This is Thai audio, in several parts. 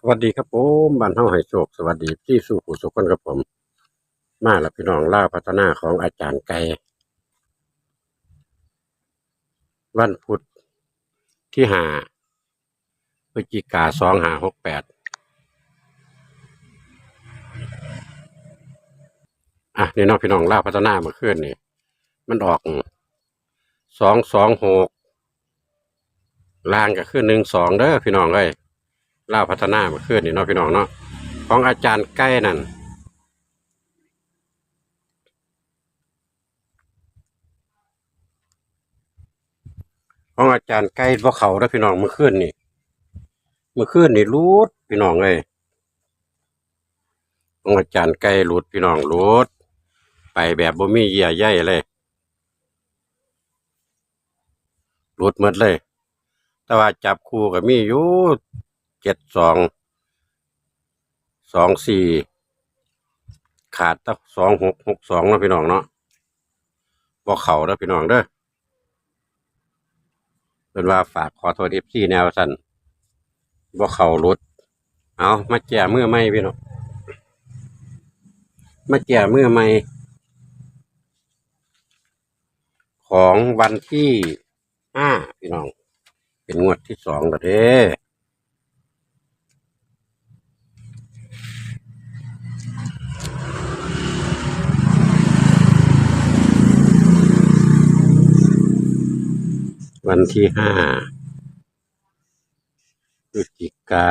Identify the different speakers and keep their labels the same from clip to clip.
Speaker 1: สวัสดีครับผมบ้านเฮาให้โชคสวัสดีที่สู่ผู้สุขคนครับผม มาแล้วพี่น้องล่าพัฒนาของอาจารย์ไก่วันพุธที่หาพฤศจิกาสองหาหกแปดอะนี่น้องพี่น้องล่าพัฒนาเมื่อคืนนี่มันออกสองสองหกล่างก็คือหนึ่งสองเด้อพี่น้องเอ้ย ล่าพัฒนาเมาขึ้นนี่เนาะพี่น้องเนาะของอาจารย์ใกล้นั่นของอาจารย์ใกล้พวกเขาแล้วพี่น้องเมื่อคืนนี่เมื่อคืนนี่รูดพี่น้องเลยของอาจารย์ใกล้รูดพี่น้องรูดไปแบบบ่มีเยี่ยใยเลยรูดหมดเลย แต่ว่าจับคู่กับมีอยู่ เจ็ดสองสองสี่ขาดตั้งสองหกหกสองนะพี่น้องเนาะบ่เข่าเด้อพี่น้องเด้อเป็นว่าฝากขอโทษเอฟซีแนวสั่นบ่เข่ารถเอามาแก่มือใหม่พี่น้องมาแก่มือใหม่ของวันที่ห้าพี่น้อง เป็นงวดที่สองแล้วเด้ วันที่ห้าพฤศจิกา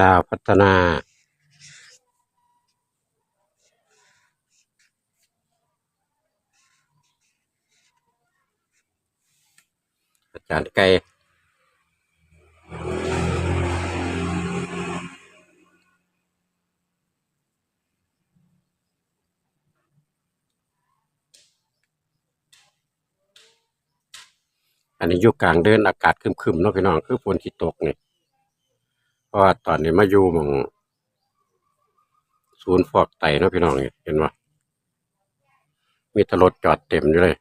Speaker 1: ลาวพัฒนาอาจารย์ไก่อันนี้อยู่กลางเดินอากาศคึมๆเนาะพี่น้องคือฝนที่ตกเนี่ย เพราะว่าตอนนี้มาอยู่มองศูนย์ฟอกไตเนาะพี่น้องเห็นว่ามีตรถจอดเต็มอยู่เลย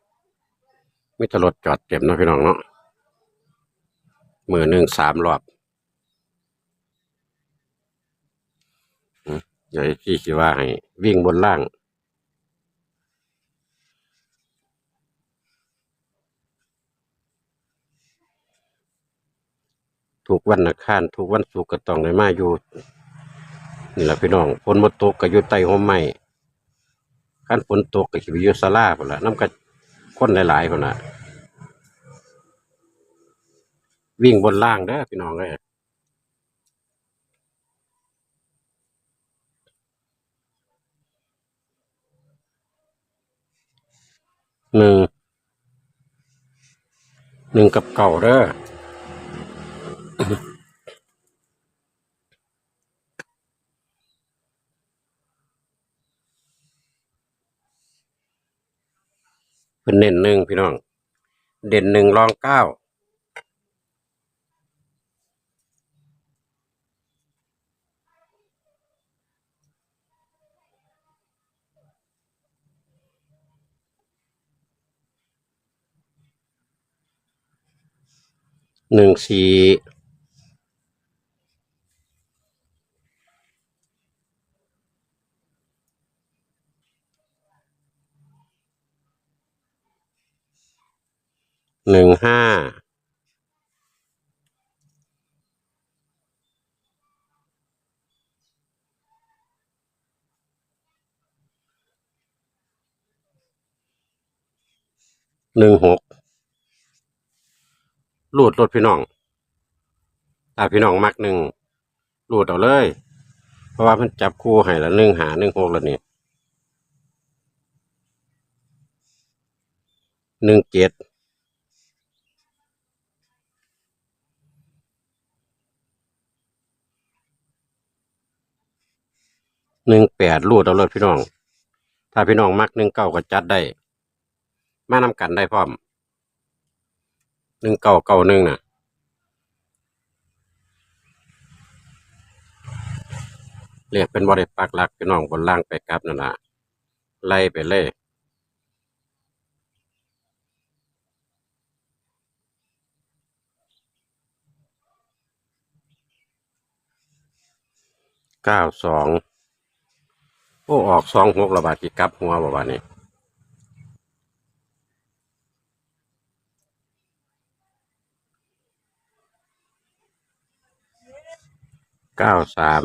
Speaker 1: มีตรถจอดเต็มเนาะพี่น้องเนาะมือหนึ่งสามรอบอืมเดี๋ยวพี่คิดว่าให้วิ่งบนล่าง ทุกวันอังคารทุกวันศุกร์ก็ต้องได้มาอยู่นี่แหละพี่น้องฝนมาตกก็อยู่ใต้ห่มไม้คันฝนตกก็สิไปอยู่ศาลาพุ่นละน้ำก็คนหลายๆพุ่นน่ะวิ่งบนล่างเด้อพี่น้องเอ้ยหนึ่งหนึ่งกับเก่าเด้อ เป็นเน้นหนึ่งพี่น้อง เด่นหนึ่งรองเก้าหนึ่งสี่ หนึ่งห้าหนึ่งหกรูดรถพี่น้องตาพี่น้องมักหนึ่งรูดเอาเลย เพราะว่ามันจับคู่ให้ละหนึ่งหาหนึ่งหกล้วนี่หนึ่งเจ็ด หนึ่งแปดรูดเอาเลยพี่น้อง ถ้าพี่น้องมักหนึ่งเก้าก็จัดได้ มานำกันได้พร้อมหนึ่งเก้าเก้าหนึ่งน่ะเรียกเป็นบริปักหลักพี่น้องบนล่างไปกลับนั่นนะไล่ไปเลยเก้าสอง โอ้ออกสองหกระบาดกีกลับหัวบ่บาดนี้เก้าสาม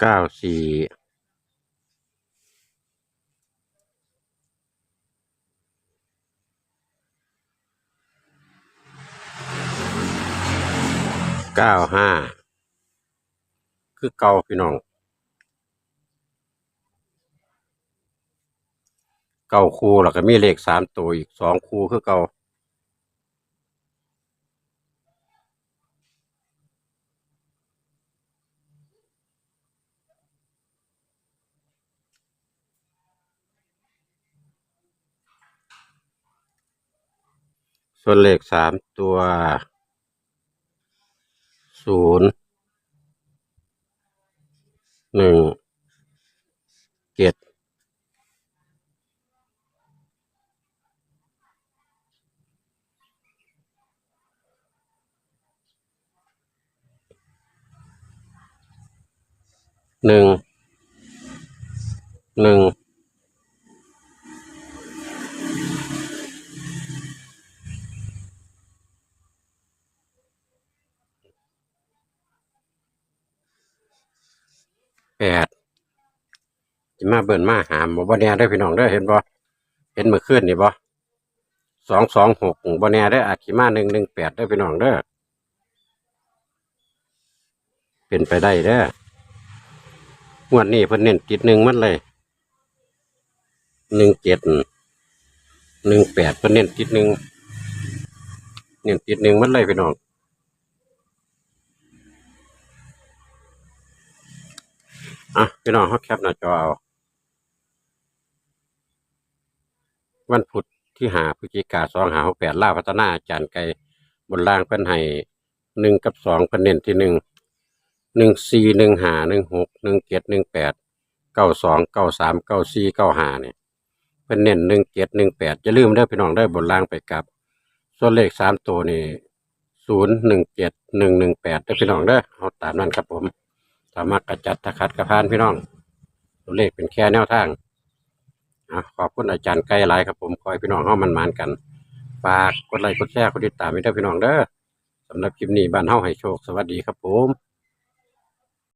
Speaker 1: เก้าสี่เก้าห้าคือเก่าพี่น้องเก้าคู่แล้วก็มีเลขสามตัวอีกสองคู่คือเก่า ส่วนเลขสามตัวศูนย์หนึ่งเจ็ดหนึ่งหนึ่ง แปดจะมาเบิ่นมาหามบ่บ่แน่ได้พี่น้องเด้เห็นบ่เห็นเมื่อคืนนี่บ่สองสองหกบ่แน่ได้อาจสิมาหนึ่งหนึ่งแปดได้พี่น้องเด้อเป็นไปได้เด้องวดนี้เพิ่นเน้นติดหนึ่งมันเลยหนึ่งเจ็ดหนึ่งแปดเพิ่นเน้นติดหนึ่งเน้นติดหนึ่งมันเลยพี่น้อง อะพี่น้องเขาแคปหน้าจอเอา วันพุธที่หาพฤศจิกาสองหาหกแปดล่าพัฒนาอาจารย์ไกลบนล่างเพิ่นให้หนึ่งกับสองเพิ่นเน้นที่หนึ่งหนึ่งสี่หนึ่งหาหนึ่งหกหนึ่งเจ็ดหนึ่งแปดเก้าสองเก้าสามเก้าสี่เก้าหาเนี่ยเพิ่นเน้นหนึ่งเจ็ดหนึ่งแปดอย่าลืมเด้พี่น้องได้บนล่างไปกับ ส่วนเลขสามตัวนี่ศูนย์หนึ่งเจ็ดหนึ่งหนึ่งแปดได้พี่น้องเด้เอาตามนั้นครับผม สามารถกระจัดตะขัดกระพานพี่น้อง ตัวเลขเป็นแค่แนวทางนะขอบคุณอาจารย์ใกล้หลายครับผมคอยพี่น้องเฮามันมานกันฝากกดไลค์กดแชร์กดติดตามให้ด้วยพี่น้องเด้อสำหรับคลิปนี้บ้านเฮาให้โชค สวัสดีครับผม